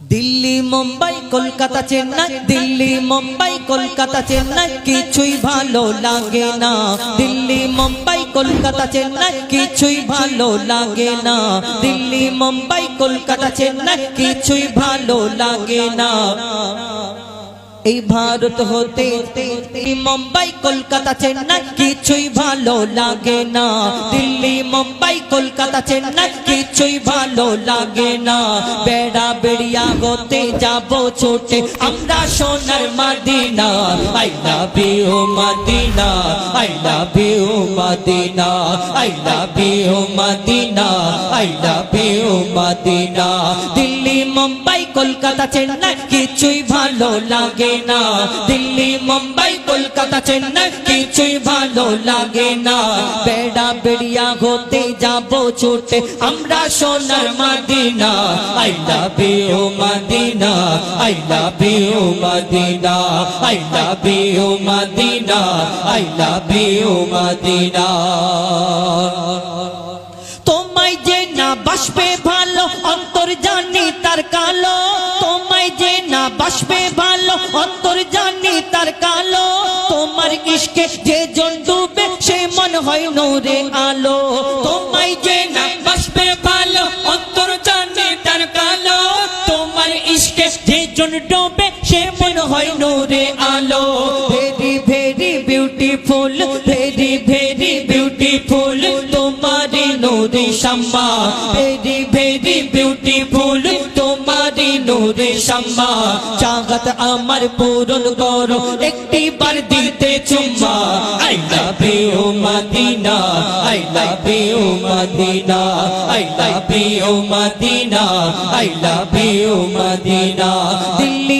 দিল্লি, মুম্বাই, কলকাতা, চেন্নাই। দিল্লি, মুম্বাই, কলকাতা, চেন্নাই, কিছুই ভালো লাগে না। দিল্লি, মুম্বাই, কলকাতা, চেন্নাই, কিছুই ভালো লাগে না। দিল্লি, মুম্বাই, কলকাতা, চেন্নাই, কিছুই ভালো লাগে না। এই ভারত হতে মুম্বাই, কলকাতা, চেন্নাই, কিছুই ভালো লাগে না। দিল্লি মুম্বাই, কলকাতা, চেন্নাই কিছুই ভালো লাগে না। বেড়া বেড়িয়া হতে যাব ছোটে, আমরা সোনার Madina. I love you Madina I love you Madina. I love you Madina I love you Madina. Delhi, Mumbai, Kolkata, Chennai কিছুই ভালো লাগে না। দিল্লি, মুম্বাই, কলকাতা, চেন্নাই কিছুই ভালো লাগে না। বেড়া বেড়িয়া হতে যাব ছুটে। আমরা সোনার Madina, I love Madina, I love you Madina, I love you Madina, I love you Madina. তোমায় যে না বাসবে ভালো, অন্তর জানি তার কালো। তোমায় যে না বাসবে ভালো, অন্তর জানি তার কালো। তোমার ইশকে যে জন ডুবে, সে মন হয় নূরে আলো। তোমায় যে না বাসবে ভালো, অন্তর জানি তার কালো। তোমার ইশকে যে জন ডুবে, সে মন হয় নূরে আলো। Very very beautiful very very beautiful তোমারি নূরে শাম্মা। ভেরি ভেরি বিউটিফুল নূরে শাম্মা চাগত আমার পূরণ করো একটি বার দিতে চুম্মা। I love you Madina, I love you Madina, I love you Madina, I love you Madina. Delhi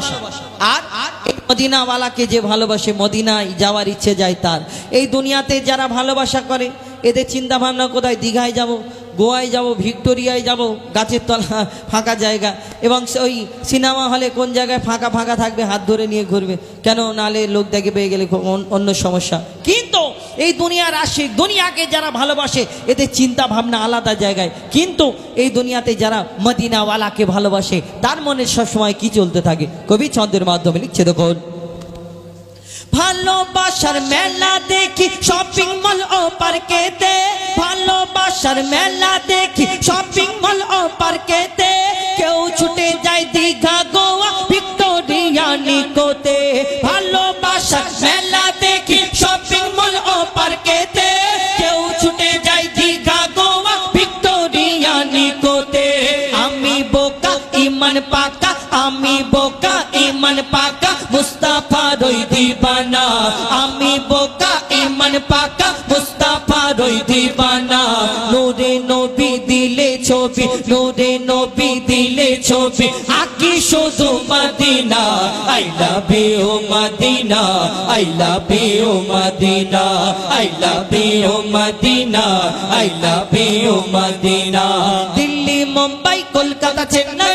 ভালোবাসা। আর মদিনাওয়ালাকে যে ভালোবাসে, মদিনায় যাওয়ার ইচ্ছে যায় তার। এই দুনিয়াতে যারা ভালোবাসা করে, এদের চিন্তা ভাবনা কোথায়? দীঘায় যাব, গোয়ায় যাব, ভিক্টোরিয়ায় যাব, গাছের তলা, ফাঁকা জায়গা, এবং ওই সিনেমা হলে কোন জায়গায় ফাঁকা ফাঁকা থাকবে, হাত ধরে নিয়ে ঘুরবে। কেন? নালে লোক দেখে পেয়ে গেলে অন্য সমস্যা। কিন্তু এই দুনিয়ার আশিক দুনিয়াকে যারা ভালোবাসে, এদের চিন্তা ভাবনা আলাদা জায়গায়। কিন্তু এই দুনিয়াতে যারা মদিনাওয়ালাকে ভালোবাসে, তার মনে সবসময় কি চলতে থাকে? কবি ছন্দের মাধ্যমে লিখছে দেখুন। ভালোবাসার মেলা দেখি শপিং মল ও পার্কেতে ভালোবাসার মেলা দেখি শপিং মল ও পার্কেতে পাকা, আমি বোকা, ইমান পাকা, মুস্তাফা রই দিবানা। আমি বোকা, ইমান পাকা, মুস্তাফা রই দিবানা। নবী দিলে ছবি নবী দিলে ছবি। আকি I love you I love you I love you I love you Delhi, Mumbai, Kolkata, Chennai